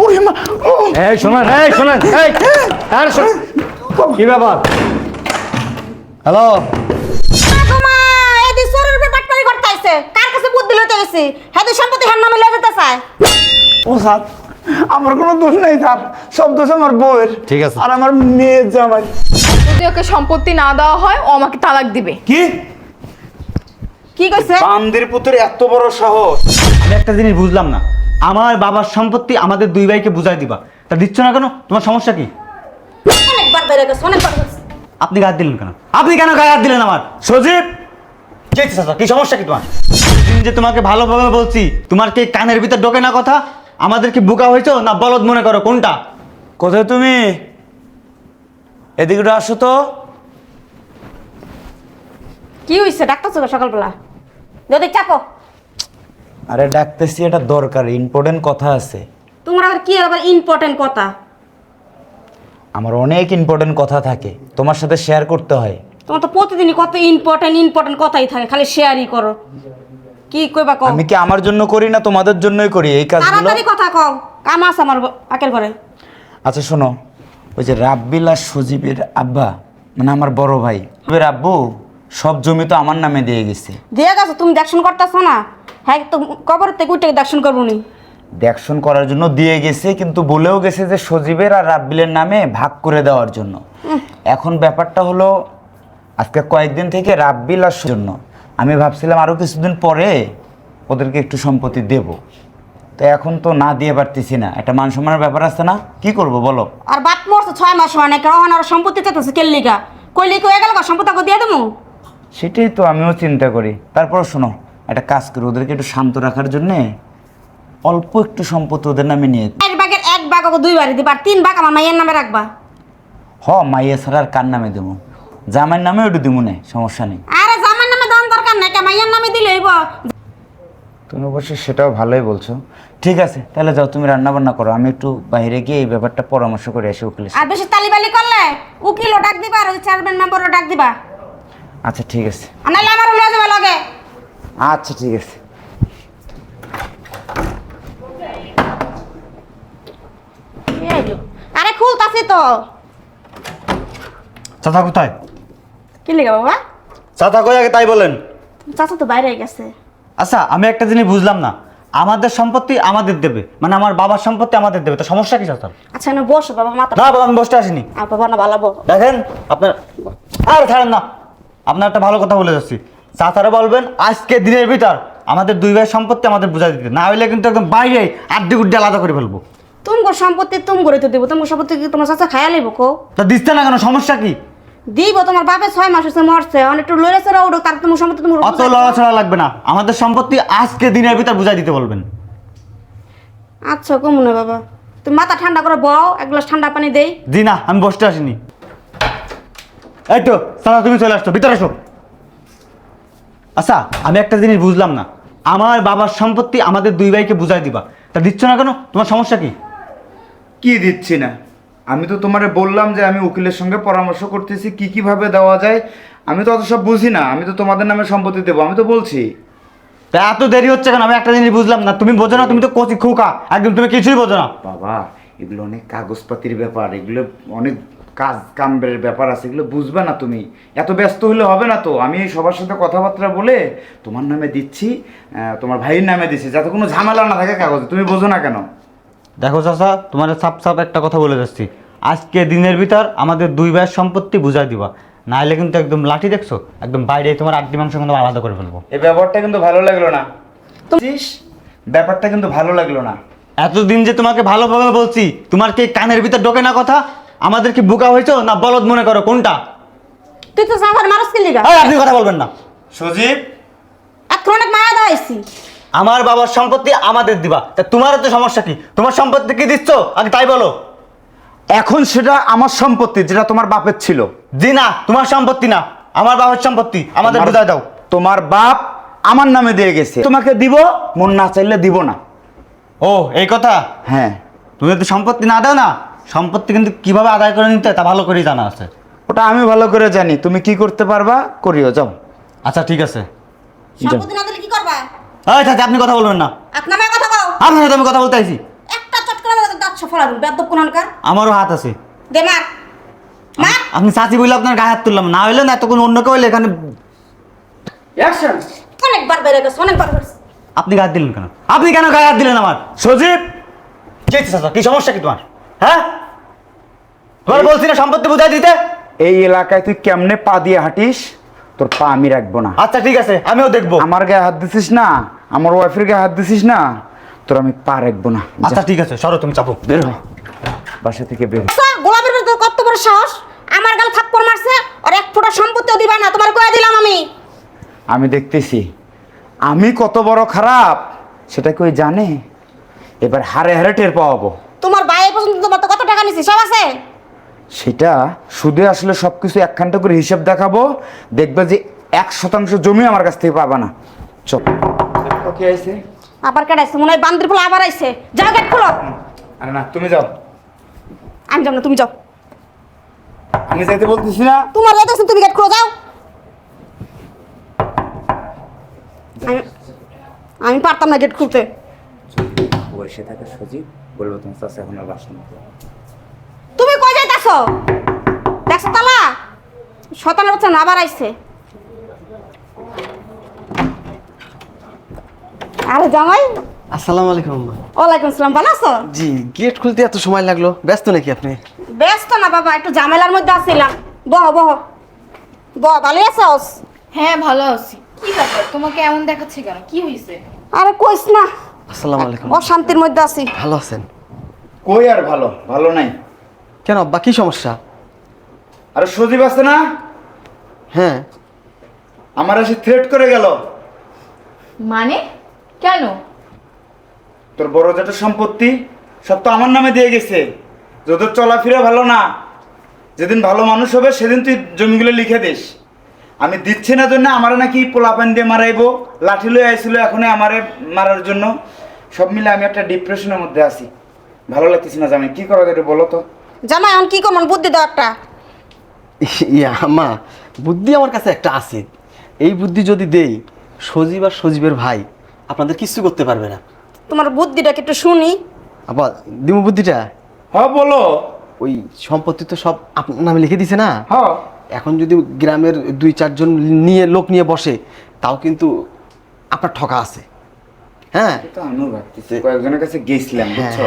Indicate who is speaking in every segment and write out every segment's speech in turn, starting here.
Speaker 1: ওরে মা ও!
Speaker 2: এই শোনেন এই শোনেন এই আরে শোন কি ব্যাপার? হ্যালো?
Speaker 3: মা এদি শরীর উপরে বাটপারি করতে আইছে কার কাছে বুদ্ধি লইতে গেছি? হেদি সম্পত্তি হার নামে লয়ে যেতে চায়।
Speaker 1: ও স্যার আমার কোনো দোষ নেই স্যার সব দোষ আমার বউয়ের
Speaker 2: ঠিক আছে।
Speaker 1: আর আমার মেয়ের জামাই।
Speaker 4: যদি ওকে সম্পত্তি না দেওয়া হয় ও আমাকে তালাক দিবে।
Speaker 1: কি?
Speaker 3: কি কইছে?
Speaker 1: বান্দির পুত্রের এত বড় সাহস।
Speaker 2: আমি একটা জিনিস বুঝলাম না। আমার বাবার সম্পত্তি আমাদের দুই ভাইকে বুঝাই দিবা। তা দিচ্ছ না কেন? তোমার সমস্যা কি?
Speaker 3: অনেকবার বেড়ে গেছে অনেকবার
Speaker 2: আপনি গায়ে দিলেন কেন? আপনি কেন গায়ে হাত দিলেন আমার? সজীব? কি সমস্যা কি তোমার? যে তোমাকে ভালোভাবে বলছি তোমার কি কানের ভিতর ঢোকে না কথা? আমাদের কি বোকা হয়েছো না বলদ মনে করো? কোনটা?
Speaker 1: কোথায় তুমি? এদিকে আসো তো।
Speaker 3: কি হয়েছে ডাক্তার সকালবেলা। যদি চাপো।
Speaker 1: আরে ডাকতেছি এটা দরকার ইম্পর্টেন্ট কথা আছে।
Speaker 3: তোমার আবার কি আবার ইম্পর্টেন্ট কথা?
Speaker 1: আমার অনেক ইম্পর্টেন্ট কথা থাকে তোমার সাথে শেয়ার করতে হয়।
Speaker 3: তোমার তো প্রতিদিনই কত ইম্পর্টেন্ট ইম্পর্টেন্ট কথাই থাকে খালি শেয়ারই করো। কি কইবা কও?
Speaker 1: আমি কি আমার জন্য করি না তোমাদের জন্যই করি এই কাজগুলো?
Speaker 3: তাড়াতাড়ি কথা কও কাম আছে আমার আকের ঘরে।
Speaker 1: আচ্ছা শোনো ওই যে রাব্বিল আর সজীবের আব্বা মানে আমার বড় ভাই আব্বু সব জমি তো আমার নামে দিয়ে গেছে।
Speaker 3: দিয়ে গেছো তুমি দেখশন করতেছো না? হ্যাঁ তো কবর থেকে উঠে দেখশন করব নি।
Speaker 1: দেখশন করার জন্য দিয়ে গেছে কিন্তু বলেও গেছে যে সজীবের আর রাব্বিলের নামে ভাগ করে দেওয়ার জন্য। এখন ব্যাপারটা হলো আজকে কয়েকদিন থেকে রাব্বিল আর জন্য। আমি ভাবছিলাম আরও কিছুদিন পরে ওদেরকে একটু সম্পত্তি দেব। তো এখন তো না দিয়ে পারতেছি না। একটা মান সম্মানের ব্যাপার আছে না? কি করব বলো?
Speaker 3: আর বাপ মরছে ছয় মাস হয় না কেন আর সম্পত্তি চাইতেছে কেল্লিকা কইলি কয়ে গেল সম্পত্তি দিয়ে দেবো?
Speaker 1: সেটাই তো আমিও চিন্তা করি। তারপর শোনো একটা কাজ করি ওদেরকে একটু শান্ত রাখার জন্যে অল্প একটু সম্পত্তি ওদের নামে নিয়ে
Speaker 3: এক ভাগের এক ভাগ ওকে দুই বাড়ি দিবা আর তিন ভাগ আমার মাইয়ের নামে রাখবা।
Speaker 1: হ মাইয়া ছাড়া আর কার নামে দেবো? জামাইয়ের নামে ওটা দিব না সমস্যা নেই।
Speaker 3: আরে জামার নামে দেওয়ার দরকার নাই কে মাইয়ের নামে দিলে হইব?
Speaker 1: তুমি অবশ্য সেটাও ভালোই বলছো। ঠিক আছে তাহলে যাও তুমি রান্না বান্না করো আমি একটু বাইরে গিয়ে এই ব্যাপারটা পরামর্শ করে আসি উকিলের সাথে।
Speaker 3: আর বেশি তালিবালি করলে উকিলও ডাক দিবা আর ওই চেয়ারম্যান মেম্বারও ডাক দিবা।
Speaker 1: আচ্ছা ঠিক আছে।
Speaker 3: আর নাহলে আমারও লয়ে যাবে লগে।
Speaker 1: আচ্ছা ঠিক আছে।
Speaker 3: আরে খুলতাছি তো।
Speaker 2: চাচা কোথায়?
Speaker 3: কি লিখা বাবা?
Speaker 2: চাচা কই আগে তাই বলেন।
Speaker 3: চাচা তো বাইরে গেছে।
Speaker 2: আচ্ছা আমি একটা জিনিস বুঝলাম না। আমাদের সম্পত্তি আমাদের দেবে মানে আমার বাবার সম্পত্তি আমাদের দেবে তো সমস্যা কি চাচা
Speaker 3: আচ্ছা না বসো বাবা মাথা
Speaker 2: না বাবা আমি বসতে আসিনি।
Speaker 3: আর বাবা না ভালো
Speaker 2: দেখেন আপনার আর ছাড়েন না। আপনার একটা ভালো কথা বলে যাচ্ছি। চাচারা বলবেন আজকে দিনের ভিতর আমাদের দুই ভাই সম্পত্তি আমাদের বুঝাই দিতে। না হইলে কিন্তু একদম বাইরে আড্ডি গুড্ডি আলাদা করে ফেলব।
Speaker 3: তুমি সম্পত্তি তুমি করে তো দিব তোমার সম্পত্তি কি তোমার চাচা খায়া লইব কো?
Speaker 2: তা দিচ্ছে না কেন সমস্যা কি?
Speaker 3: দিব তোমার বাপে ছয় মাস হচ্ছে মরছে অনেক একটু লড়েছে উঠো তার তোমার সম্পত্তি তুমি
Speaker 2: অত লড়াছড়া লাগবে না। আমাদের সম্পত্তি আজকে দিনের ভিতর বুঝাই দিতে বলবেন।
Speaker 3: আচ্ছা কমনে বাবা। তুমি মাথা ঠান্ডা করে বও এক গ্লাস ঠান্ডা পানি দেই।
Speaker 2: জি না আমি বসতে আসিনি। এই তো সারা তুমি চলে আসছো ভিতরে আসো। আচ্ছা আমি একটা জিনিস বুঝলাম না। আমার বাবার সম্পত্তি আমাদের দুই ভাইকে বুঝাই দিবা। তা দিচ্ছ না কেন? তোমার সমস্যা কি?
Speaker 5: কি দিচ্ছি না? আমি তো তোমারে বললাম যে আমি উকিলের সঙ্গে পরামর্শ করতেছি কি কীভাবে দেওয়া যায়? আমি তো অত সব বুঝি না। আমি তো তোমাদের নামে সম্পত্তি দেবো আমি তো বলছি।
Speaker 2: তা এত দেরি হচ্ছে কেন? আমি একটা জিনিস বুঝলাম না। তুমি বোঝো না তুমি তো কচি খোকা। একদম তুমি কিছুই বোঝো না।
Speaker 5: বাবা এগুলো অনেক কাগজপাতির ব্যাপার। এগুলো অনেক কাজ কামের ব্যাপার আছে এগুলো বুঝবে না তুমি। এত ব্যস্ত হলে হবে না তো। আমি সবার সাথে কথাবার্তা বলে তোমার নামে দিচ্ছি তোমার ভাইয়ের নামে দিচ্ছি যাতে কোনো ঝামেলা না থাকে কাগজে। তুমি বোঝো না কেন?
Speaker 2: দেখো চাচা তোমার সাপ সাপ একটা কথা বলে যাচ্ছি। আজকে দিনের ভিতর আমাদের দুই ভাইয়ের সম্পত্তি বুঝাই দিবা। নাহলে কিন্তু একদম লাঠি দেখছ একদম বাইরে তোমার আড্ডি মাংস কিন্তু আলাদা করে ফেলব।
Speaker 5: এই ব্যাপারটা কিন্তু ভালো লাগল না? ব্যাপারটা কিন্তু ভালো লাগল না।
Speaker 2: এতদিন যে তোমাকে ভালোভাবে বলছি তোমার কি কানের ভিতর ঢোকে না কথা? আমাদের কি বোকা হয়েছো না বলদ মনে করো? কোনটা?
Speaker 3: তুই তো চাচার মানুষ কি লিগা?
Speaker 2: আপনি কথা বলবেন না।
Speaker 5: সজীব।
Speaker 3: এখন অনেক মায়া দাঁড়াইছি
Speaker 2: আমার বাবার সম্পত্তি আমাদের দিবা। তা তোমার তো সমস্যা কি? তোমার সম্পত্তি কি দিচ্ছ? আগে তাই বলো।
Speaker 5: এখন সেটা আমার সম্পত্তি যেটা তোমার বাপের ছিল।
Speaker 2: জি না তোমার সম্পত্তি না। আমার বাবার সম্পত্তি। আমাদের বুঝাই দাও।
Speaker 5: তোমার বাপ আমার নামে দিয়ে গেছে। তোমাকে দিব মন না চাইলে দিব না।
Speaker 2: ও এই কথা?
Speaker 5: হ্যাঁ।
Speaker 2: তুমি তো সম্পত্তি না দাও না? সম্পত্তি কিন্তু কীভাবে আদায় করে নিতে তা ভালো করেই জানা আছে।
Speaker 5: ওটা আমি ভালো করে জানি। তুমি কি করতে পারবা করিও যাও।
Speaker 2: আচ্ছা ঠিক আছে।
Speaker 3: সম্পত্তি না দিলে কি করবা?
Speaker 2: এই চাচা আপনি কথা বলবেন না।
Speaker 3: আপনার মায়ের কথা কও।
Speaker 2: আপনার সাথে আমি কথা বলতে আইছি।
Speaker 3: একটা চট করে বেদ্য
Speaker 6: আমারও হাত আছে।
Speaker 3: দে মার। মার।
Speaker 6: আপনি চাচি বললে আপনার গায়ে হাত তুললাম। না হইলে না তখন অন্য কেউ হইলে এখানে
Speaker 1: অ্যাকশন
Speaker 3: অনেকবার বেড়ে গেছে অনেকবার
Speaker 6: আপনি গায়ে হাত দিলেন কেন? আপনি কেন গায়ে হাত দিলেন আমার?
Speaker 7: সজীব!
Speaker 6: চাচা? কি সমস্যা কি তোমার? হ্যাঁ? তোমার বলছি না সম্পত্তি বুঝাই দিতে?
Speaker 1: এই এলাকায় তুই কেমনে পা দিয়ে হাঁটিস? তোর পা আমি রাখব না।
Speaker 6: আচ্ছা ঠিক আছে আমিও দেখব।
Speaker 1: আমার গায়ে হাত দিছিস না? আমার ওয়াইফের গায়ে হাত দিছিস না? তোর আমি পা রাখব না।
Speaker 6: আচ্ছা ঠিক আছে সরো তুমি চাপো।
Speaker 1: বের হ। বাসা থেকে বের হ।
Speaker 3: গোলাপের ভিতরে কত বড় সাহস? আমার গাল থাপ্পড় মারছে আর এক ফোঁটা সম্পত্তিও দিবা না তোমার কয়ে দিলাম আমি।
Speaker 1: আমি দেখতেছি। আমি কত বড় খারাপ সেটা কেউ জানে? এবার হারে হারে টের পাওয়াবো
Speaker 3: তোমার তো কত টাকা নিছি সব আছে?
Speaker 1: সেটা সুদে আসলে সব কিছু একখানটা করে হিসাব দেখাবো দেখবে যে এক শতাংশ জমি আমার কাছ থেকে পাবা না। চল। কি আইছে
Speaker 3: আবার কাটাইছে মনে হয় বান্দির ফুল আবার আইছে যাও গেট খুলো।
Speaker 1: আরে না তুমি যাও।
Speaker 3: আমি যাও না তুমি যাও।
Speaker 1: আমি যাইতে বলতেছি না।
Speaker 3: তোমার যাইতেছে তুমি গেট খুলো যাও। আমি আমি পারতাম না গেট খুলতে।
Speaker 1: বসে থাকে সজীব। বলব তোমার চাষে এখন আর বাসন
Speaker 3: তুমি কই যাইতাছো? দেখছ তালা? শতানের বাচ্চা না আবার আইছে। আরে জামাই।
Speaker 8: আসসালামু আলাইকুম আম্মা।
Speaker 3: ওয়ালাইকুম আসসালাম ভালো আছো?
Speaker 8: জি গেট খুলতে এত সময় লাগল। ব্যস্ত নাকি আপনি?
Speaker 3: ব্যস্ত না বাবা একটু ঝামেলার মধ্যে আছিলাম। বহ বহ। বহ ভালো আছোস
Speaker 4: হ্যাঁ ভালো আছি। কি ব্যাপার? তোমাকে এমন দেখাচ্ছে কেন? কি হয়েছে
Speaker 3: আরে কইস না।
Speaker 8: আসসালামু আলাইকুম।
Speaker 3: অশান্তির মধ্যে আছি।
Speaker 8: ভালো আছেন?
Speaker 1: কই আর ভালো? ভালো নাই।
Speaker 8: কেন আব্বা কি সমস্যা?
Speaker 1: আরে সজীব আছে না?
Speaker 8: হ্যাঁ।
Speaker 1: আমার এসে থ্রেট করে গেল।
Speaker 4: মানে? কেন?
Speaker 1: তোর বড় যেটা সম্পত্তি সব তো আমার নামে দিয়ে গেছে। তোদের চলাফেরা ভালো না যেদিন ভালো মানুষ হবে সেদিন তুই জমিগুলো লিখে দিস। আমি দিচ্ছি না জন্য আমার নাকি পোলাপান দিয়ে মারাইবো লাঠি লয়ে আইছিল এখন আমারে মারার জন্য। সব মিলে আমি একটা ডিপ্রেশনের মধ্যে আছি। ভালো লাগতেছি না জামাই কি করা যায় বলো তো?
Speaker 3: জামাই এখন কি করব বুদ্ধি দাও একটা।
Speaker 8: ইয়া আম্মা বুদ্ধি আমার কাছে একটা আছে। এই বুদ্ধি যদি দেই সজীব আর সজীবের ভাই আপনাদের কিচ্ছু করতে পারবে না।
Speaker 3: তোমার বুদ্ধিটা কি একটু শুনি।
Speaker 8: আব্বা দিমু বুদ্ধিটা?
Speaker 1: হ্যাঁ বলো।
Speaker 8: ওই সম্পত্তি তো সব আপনার নামে লিখে দিছে না?
Speaker 1: হ্যাঁ।
Speaker 8: এখন যদি গ্রামের দুই চারজন নিয়ে লোক নিয়ে বসে তাও কিন্তু আপনার ঠকা আছে। হ্যাঁ।
Speaker 1: তো আমিও ভাবতেছি কয়েকজনের কাছে গেছিলাম বুঝছ?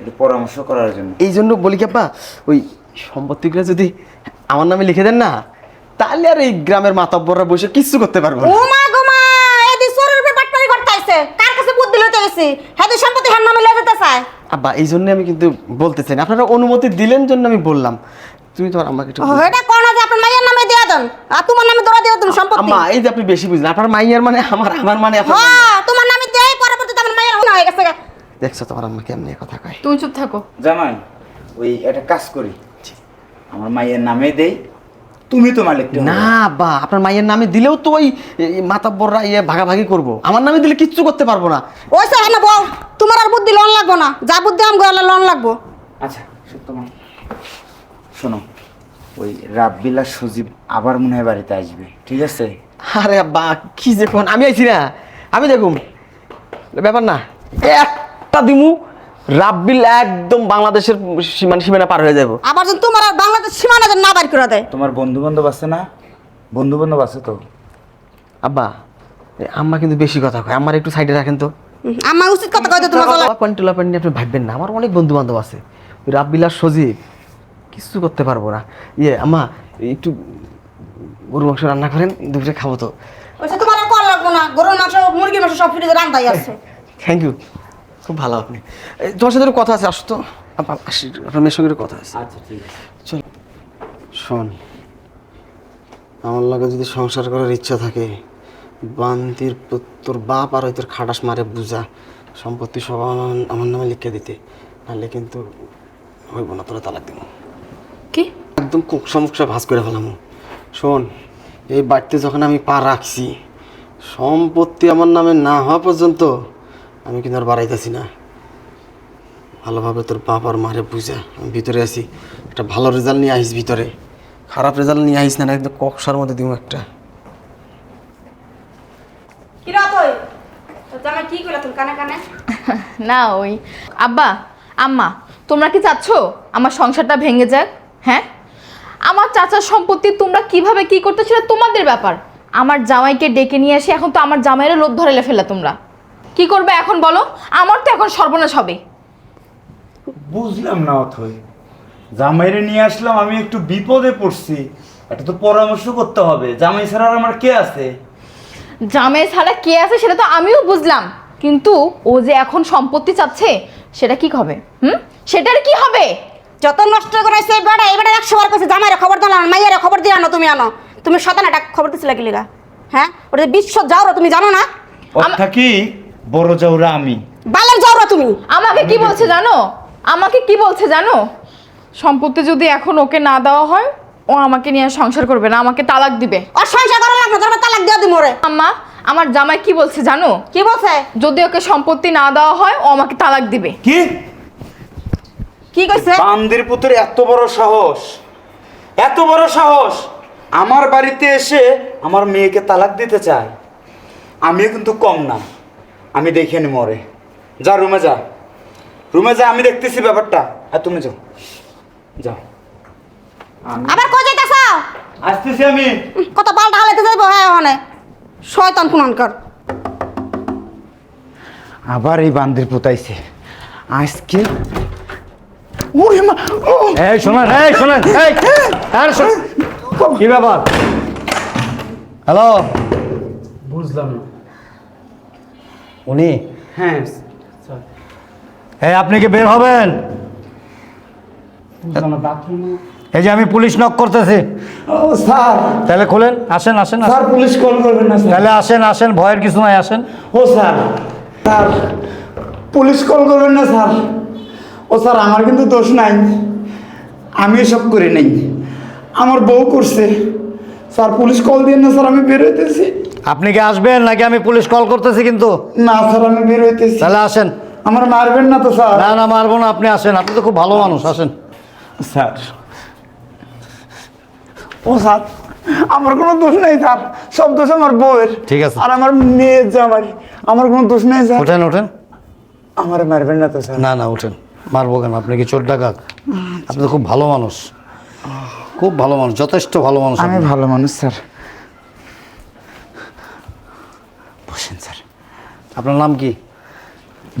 Speaker 1: একটু পরামর্শ করার জন্য।
Speaker 8: এই জন্য বলি কি আপা ওই সম্পত্তিগুলো যদি আমার নামে লিখে দেন না তাহলে আর এই গ্রামের মাতাব্বররা বসে কিচ্ছু করতে পারব
Speaker 3: ও মা গো মা এদি সরের উপরে বাটপারি করতে আইছে কার কাছে বুদ্ধি লইতে গেছি? হ্যাঁ সম্পত্তি হার নামে লইতে চায়।
Speaker 8: আব্বা এই জন্য আমি কিন্তু বলতে চাই না। আপনারা অনুমতি দিলেন জন্য আমি বললাম। তুমি তোমার আমাকে একটু
Speaker 3: ও, এটা কোন যে আপনার মায়ের নামে দিয়া দেন? আর তোমার নামে দৌড়া দিও তুমি সম্পত্তি।
Speaker 8: আম্মা এই যে আপনি বেশি বুঝলেন আপনার মাইয়ার মানে আমার আমার মানে আপনার মাইয়ার।
Speaker 3: হ্যাঁ তোমার নামে দেই পরবর্তীতে আমার মায়ের হয়ে গেছে
Speaker 8: দেখছ তোমার আম্মা কেমনি কথা কয়?
Speaker 4: তুমি চুপ থাকো।
Speaker 1: জামাই ওই একটা কাজ করি। আমার মায়ের নামে দেই তুমি তো মালিক
Speaker 8: না বা আপনার মাইয়ের নামে দিলেও তো ওই মাতাব্বররা ইয়ে ভাগাভাগি করব। আমার নামে দিলে কিচ্ছু করতে পারব না।
Speaker 3: ওই সে হ্যাঁ বউ তোমার আর বুদ্ধি লোন লাগবো না। যা বুদ্ধি আম গেলে লোন লাগবো।
Speaker 1: আচ্ছা সত্য শোনো ওই রাব্বিল সজীব আবার মনে হয় বাড়িতে আসবে ঠিক আছে?
Speaker 8: আরে আব্বা কি যে কোন আমি আইছি না। আমি দেখুন ব্যাপার না। একটা দিমু রাব্বিল একদম বাংলাদেশের সীমানা সীমানা পার হয়ে যাব
Speaker 3: আবার যদি তোমার আর বাংলাদেশ সীমানা যেন না করে দেয়?
Speaker 1: তোমার বন্ধু বান্ধব আছে না? বন্ধু বান্ধব আছে তো?
Speaker 8: আব্বা এ আম্মা কিন্তু বেশি কথা কয় আমার একটু সাইডে রাখেন তো।
Speaker 3: আমার উচিত কথা কইতে তোমার গলা
Speaker 8: পান্টুলা পান্ডি আপনি ভাববেন না আমার অনেক বন্ধু বান্ধব আছে। ওই রাব্বিল আর সজীব কিছু করতে পারব না। ইয়ে আম্মা একটু গরু মাংস রান্না করেন দুপুরে খাব তো।
Speaker 3: ওই সে তোমার আর কল লাগবো না গরুর মাংস মুরগির মাংস সব ফ্রিজে রান্দাই আছে।
Speaker 8: থ্যাংক ইউ খুব ভালো আপনি। এই, তোমার সাথে কথা আছে আসতো আসি আপনার মেয়ের সঙ্গে কথা আছে।
Speaker 1: আচ্ছা ঠিক আছে।
Speaker 8: চল। শোন আমার লগে যদি সংসার করার ইচ্ছা থাকে বান্তির তোর বাপ আর ওই তোর খাটাস মারে বুঝা সম্পত্তি সব আমার আমার নামে লিখে দিতে নাহলে কিন্তু হইব না তোরা তালাক দিব।
Speaker 4: কি?
Speaker 8: একদম কুকসা মুকসা ভাজ করে ফেলাম। শোন এই বাড়িতে যখন আমি পা রাখছি সম্পত্তি আমার নামে না হওয়া পর্যন্ত আমি কিন্তু আর বাড়াইতেছি না। ভালোভাবে তোর বাপ আর মারে বুঝা। আমি ভিতরে আছি। একটা ভালো রেজাল্ট নিয়ে আইস ভিতরে। খারাপ রেজাল্ট নিয়ে আইস না একদম কক্সার মধ্যে দিব একটা।
Speaker 4: না ওই। আব্বা আম্মা তোমরা কি চাচ্ছ? আমার সংসারটা ভেঙে যাক হ্যাঁ? আমার চাচার সম্পত্তি তোমরা কীভাবে কি করতে সেটা তোমাদের ব্যাপার? আমার জামাইকে ডেকে নিয়ে এসে এখন তো আমার জামাইয়ের লোভ ধরে ফেলা তোমরা। কি করবে এখন বলো? আমার তো এখন সর্বনাশ হবে।
Speaker 1: বুঝলাম না অথই। জামাইরে নিয়ে আসলাম আমি একটু বিপদে পড়ছি। এটা তো পরামর্শ করতে হবে। জামাই ছাড়া আর আমার কে আছে?
Speaker 4: জামাই ছাড়া কে আছে সেটা তো আমিও বুঝলাম। কিন্তু ও যে এখন সম্পত্তি চাচ্ছে সেটা কি হবে? হুম? সেটার কি হবে?
Speaker 3: যত নষ্ট করাইছে বেড়া এই বেড়া একশো বার কইছে জামাইরে খবর দিলাম মাইয়ারে খবর দিয়ে আনো তুমি আনো। তুমি শতানাটা খবর দিছিলে কি লিগা হ্যাঁ? ওটা যে বিশ্ব যাওরা তুমি জানো না?
Speaker 1: থাকি বড় যাওরা আমি।
Speaker 3: বালের যাওরা তুমি।
Speaker 4: আমাকে কি বলছে জানো? আমাকে কি বলছে জানো? সম্পত্তি যদি এখন ওকে না দেওয়া হয় ও আমাকে নিয়ে আর সংসার করবে না আমাকে তালাক দিবে।
Speaker 3: ওর সংসার করা লাগবে তোর তালাক দিয়ে দিই মোরে
Speaker 4: আম্মা আমার জামাই কি বলছে জানো?
Speaker 3: কি বলছে?
Speaker 4: যদি ওকে সম্পত্তি না দেওয়া হয় ও আমাকে তালাক দিবে।
Speaker 1: কি?
Speaker 3: কি কইছে?
Speaker 1: বান্দির পুত্রের এত বড় সাহস এত বড় সাহস। আমার বাড়িতে এসে আমার মেয়েকে তালাক দিতে চায়। আমিও কিন্তু কম না। আমি দেখে নি মরে। যা রুমে যা। রুমে যা আমি দেখতেছি ব্যাপারটা। আর তুমি যাও। যাও।
Speaker 3: আবার কই যাইতাছ?
Speaker 1: আসতেছি আমি।
Speaker 3: কত পাল্টা হালাইতে যাইবো হ্যাঁ ওখানে। শয়তান কুনানকার
Speaker 1: আবার এই বান্দির পুতাইছে আজকে ওরে মা
Speaker 6: এই শোনেন এই শোনেন এই আর শোন- কি ব্যাপার? হ্যালো?
Speaker 9: বুঝলাম না।
Speaker 6: উনি?
Speaker 9: হ্যাঁ।
Speaker 6: এই আপনি কি বের হবেন? এই যে আমি পুলিশ নক করতেছি।
Speaker 1: ও স্যার।
Speaker 6: তাহলে খুলেন আসেন আসেন।
Speaker 1: স্যার পুলিশ কল করবেন না স্যার।
Speaker 6: তাহলে আসেন আসেন ভয়ের কিছু নাই আসেন।
Speaker 1: ও স্যার। স্যার পুলিশ কল করবেন না স্যার। ও স্যার আমার কিন্তু দোষ নাই। আমি এসব করি নাই। আমার বউ করছে। স্যার পুলিশ কল দিয়ে না স্যার আমি বের হইতেছি।
Speaker 6: আপনি কি আসবেন নাকি আমি পুলিশ কল করতেছি কিন্তু?
Speaker 1: না স্যার আমি বের হইতেছি।
Speaker 6: তাহলে আসেন।
Speaker 1: আমার মারবেন না তো স্যার।
Speaker 6: না না মারবো না আপনি আসেন। আপনি তো খুব ভালো মানুষ আসেন।
Speaker 1: স্যার। ও স্যার আমার কোনো দোষ নেই স্যার। সব দোষ আমার বউয়ের।
Speaker 6: ঠিক আছে।
Speaker 1: আর আমার মেয়ের জামাই। আমার কোনো দোষ নেই স্যার।
Speaker 6: ওঠেন ওঠেন
Speaker 1: আমার মারবেন না তো স্যার।
Speaker 6: না না ওঠেন মারবো কেন? আপনি কি চোর ডাকাত? আপনি তো খুব ভালো মানুষ। খুব ভালো মানুষ যথেষ্ট ভালো মানুষ
Speaker 1: আমি ভালো মানুষ স্যার বসেন স্যার
Speaker 6: আপনার নাম কি?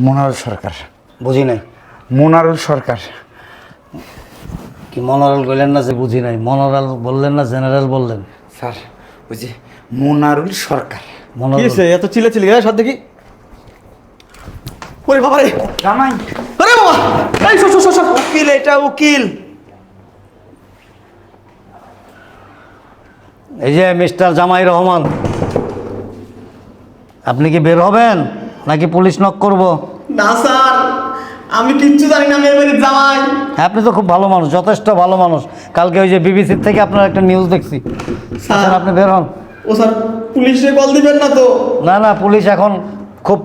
Speaker 1: মোনারুল সরকার।
Speaker 6: বুঝি নাই।
Speaker 1: মোনারুল সরকার।
Speaker 6: কি মনোরাল বললেন না যে বুঝি নাই? মনোরাল বললেন না জেনারেল বললেন?
Speaker 1: স্যার যে মোনারুল সরকার।
Speaker 6: মনোরাল।
Speaker 8: এত চিলে চিলে গেছে সব দেখি। ওরে বাবা রে
Speaker 1: জামাই।
Speaker 8: আরে বাবা! এই সর সর, সর সর
Speaker 1: উকিল এটা উকিল।
Speaker 6: এই যে মিস্টার জামাই রহমান। আপনি কি বের হবেন? নাকি পুলিশ নক করব?
Speaker 8: না স্যার। আমি কিচ্ছু জানি না মেয়ের বাড়ির জামাই।
Speaker 6: হ্যাঁ আপনি তো খুব ভালো মানুষ যথেষ্ট ভালো মানুষ। কালকে ওই যে বিবিসির থেকে আপনার একটা নিউজ দেখছি। স্যার। আপনি বের হন।
Speaker 8: ও স্যার পুলিশে কল দিবেন না তো?
Speaker 6: না না পুলিশ এখন খুব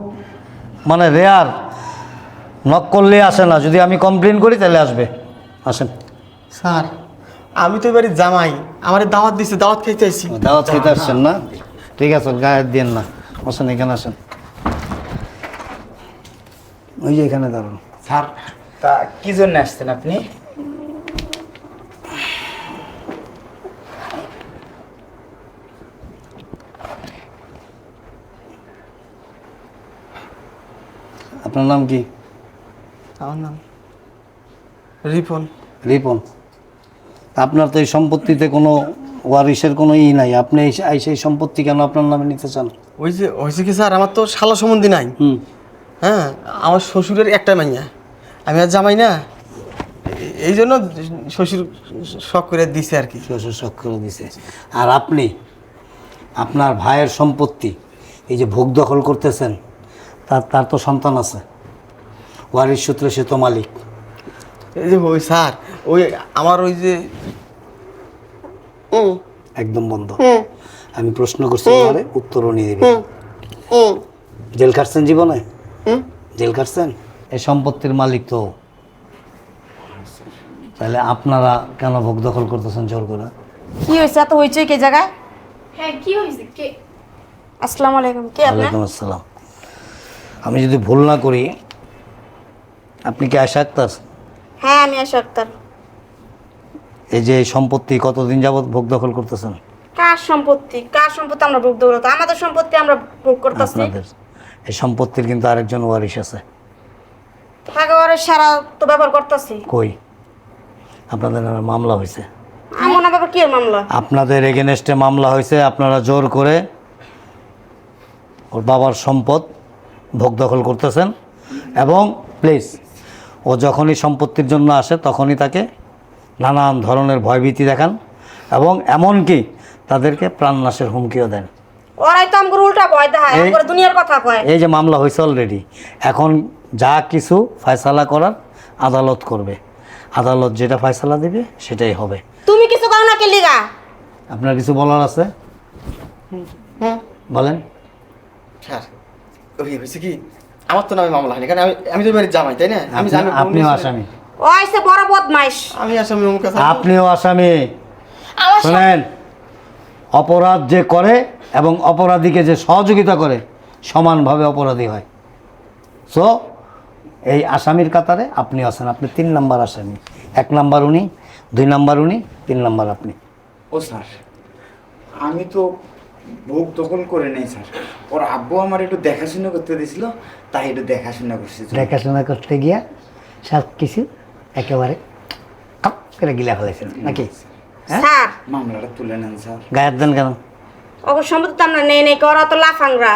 Speaker 6: মানে রেয়ার নক করলে আসে না। যদি আমি কমপ্লেন করি তাহলে আসবে। আসেন।
Speaker 8: স্যার আমি তো এবারে জামাই। আমার দাওয়াত দিছে দাওয়াত খাইতে আইছি।
Speaker 6: দাওয়াত খেতে আসছেন না? ঠিক আছে গায়ে দিন না। আসেন এখানে আসেন। ওই যে এখানে দাঁড়ান।
Speaker 1: স্যার তা কি জন্য আসছেন আপনি?
Speaker 6: আপনার নাম কি?
Speaker 8: আমার নাম রিপন।
Speaker 6: রিপন। আপনার তো এই সম্পত্তিতে কোনো ওয়ারিসের কোনো ই নাই। আপনি এই সেই সম্পত্তি কেন আপনার নামে নিতে চান?
Speaker 8: ওই যে হয়েছে কি স্যার আমার তো শালা সম্বন্ধী নাই। হ্যাঁ আমার শ্বশুরের একটা মাইয়া। আমি আর জামাই না। এই জন্য শ্বশুর শখ করে দিছে আর কি।
Speaker 6: শ্বশুর শখ করে দিছে। আর আপনি আপনার ভাইয়ের সম্পত্তি এই যে ভোগ দখল করতেছেন তার তার তো সন্তান আছে। ওয়ারিস সূত্রে সে তো মালিক।
Speaker 8: এই যে ওই স্যার ওই আমার ওই যে
Speaker 6: একদম বন্ধ। আমি প্রশ্ন করছি উত্তরও নিয়ে দিবি জেল কাটছেন জীবনে? জেল কাটছেন এই সম্পত্তির মালিক তো। তাহলে আপনারা কেন ভোগ দখল করতেছেন জোর করে?
Speaker 3: কি হয়েছে? এত হয়েছে কে জায়গায়?
Speaker 4: হ্যাঁ কি হয়েছে কে?
Speaker 3: আসসালামু আলাইকুম। কে আপনি?
Speaker 6: ওয়ালাইকুম আসসালাম। আমি যদি ভুল না করি আপনি কি আশা আক্তার?
Speaker 3: হ্যাঁ আমি আশা আক্তার।
Speaker 6: এই যে সম্পত্তি কতদিন যাবৎ ভোগ দখল করতেছেন?
Speaker 3: কার সম্পত্তি? কার সম্পত্তি আমরা ভোগ দেবো আমাদের সম্পত্তি আমরা ভোগ করতেছি।
Speaker 6: আপনাদের। এই সম্পত্তির কিন্তু আরেকজন ওয়ারিশ আছে।
Speaker 3: একেবারে সারা তো ব্যবহার করতেছি।
Speaker 6: কই? আপনাদের নামে মামলা হয়েছে।
Speaker 3: এমন ব্যাপার কি মামলা?
Speaker 6: আপনাদের এগেনস্টে মামলা হয়েছে আপনারা জোর করে ওর বাবার সম্পদ ভোগ দখল করতেছেন। এবং প্লিজ ও যখনই সম্পত্তির জন্য আসে তখনই তাকে নানান ধরনের ভয়ভীতি দেখান এবং এমনকি তাদেরকে প্রাণনাশের হুমকিও দেন।
Speaker 3: ওরাই তো আমাকে উল্টা ভয় দেখায়
Speaker 6: এই-
Speaker 3: দুনিয়ার কথা কয়।
Speaker 6: এই যে মামলা হয়েছে অলরেডি এখন যা কিছু ফয়সালা করার আদালত করবে। আদালত যেটা ফয়সালা দেবে সেটাই হবে।
Speaker 3: তুমি কিছু করো না কে লিগা
Speaker 6: আপনার কিছু বলার আছে? বলেন।
Speaker 8: স্যার ওই হয়েছে কি? আমার তো নামে মামলা হয়নি কারণ আমি আমি তো এবারে জামাই তাই না? আমি জানি
Speaker 6: আপনি- আপনিও আসামি।
Speaker 3: ও আইসে বড় বদমাইশ।
Speaker 8: আমি আসামি অমুক আসামি।
Speaker 6: আপনিও আসামি।
Speaker 4: আমার সব-
Speaker 6: শোনেন অপরাধ যে করে এবং অপরাধীকে যে সহযোগিতা করে সমানভাবে অপরাধী হয়। সো এই আসামির কাতারে আপনি আছেন আপনি তিন নাম্বার আসামি। এক নাম্বার উনি দুই নাম্বার উনি তিন নাম্বার আপনি।
Speaker 1: ও স্যার আমি তো ভোগ দখল করে নেই স্যার। ওর আব্বু আমার একটু দেখাশোনা করতে দিয়েছিল তাই একটু দেখাশোনা করছে।
Speaker 6: দেখাশোনা করতে গিয়া সব কিছু একেবারে খপ করে গিলা ফেলেছেন নাকি? হ্যাঁ?
Speaker 3: স্যার।
Speaker 1: মামলাটা তুলে নেন স্যার।
Speaker 6: গায়ের দেন কেন?
Speaker 3: ওকে সম্পত্তি তো আমরা নেই নেই ওরা তো লাফাংরা।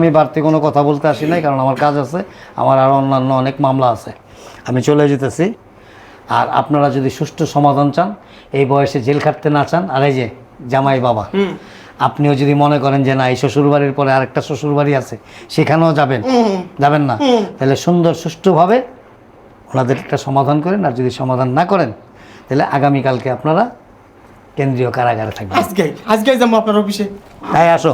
Speaker 6: আমি বাড়তি কোনো কথা বলতে আসি নাই কারণ আমার কাজ আছে আমার আরও অন্যান্য অনেক মামলা আছে। আমি চলে যেতেছি আর আপনারা যদি সুষ্ঠু সমাধান চান এই বয়সে জেল খাটতে না চান আর এই যে জামাই বাবা আপনিও যদি মনে করেন যে না এই শ্বশুরবাড়ির পরে আরেকটা শ্বশুরবাড়ি আছে সেখানেও যাবেন। যাবেন না? তাহলে সুন্দর সুষ্ঠুভাবে ওনাদের একটা সমাধান করেন আর যদি সমাধান না করেন তাহলে আগামীকালকে আপনারা কেন্দ্রীয় কারাগারে থাকবেন।
Speaker 8: আজকে আজকে যাব আপনার অফিসে।
Speaker 6: তাই আসো।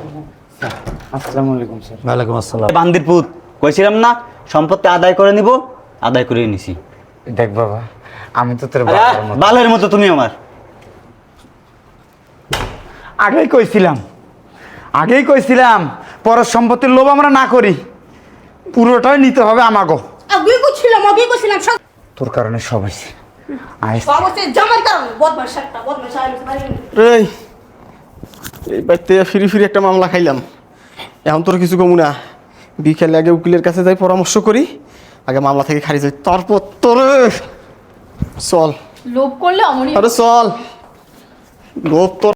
Speaker 1: আসসালামু আলাইকুম স্যার।
Speaker 6: ওয়ালাইকুম আসসালাম।
Speaker 2: বান্দির পুত কইছিলাম না সম্পত্তি আদায় করে নিব আদায় করে নিছি।
Speaker 1: দেখ বাবা আমি তো তোর
Speaker 2: আরে,
Speaker 1: বাবার মতো।
Speaker 2: বালের মতো তুমি আমার।
Speaker 1: আগেই কইছিলাম আগেই কইছিলাম পরের সম্পত্তির লোভ আমরা না করি পুরোটাই নিতে হবে আমাগো।
Speaker 3: আগেই করছিলাম সব
Speaker 1: তোর কারণে সব আয়।
Speaker 3: সব হচ্ছে জামার কারণে বদমাইশ একটা বাড়ি
Speaker 8: এই এই বাড়িতে ফিরি ফিরি একটা মামলা খাইলাম। এখন তোর কিছু কমু না। বিকেলে আগে উকিলের কাছে যাই পরামর্শ করি আগে মামলা থেকে খারিজ হই। তারপর তোর চল।
Speaker 4: লোভ করলে অমনি
Speaker 8: আরে চল। লোভ তোর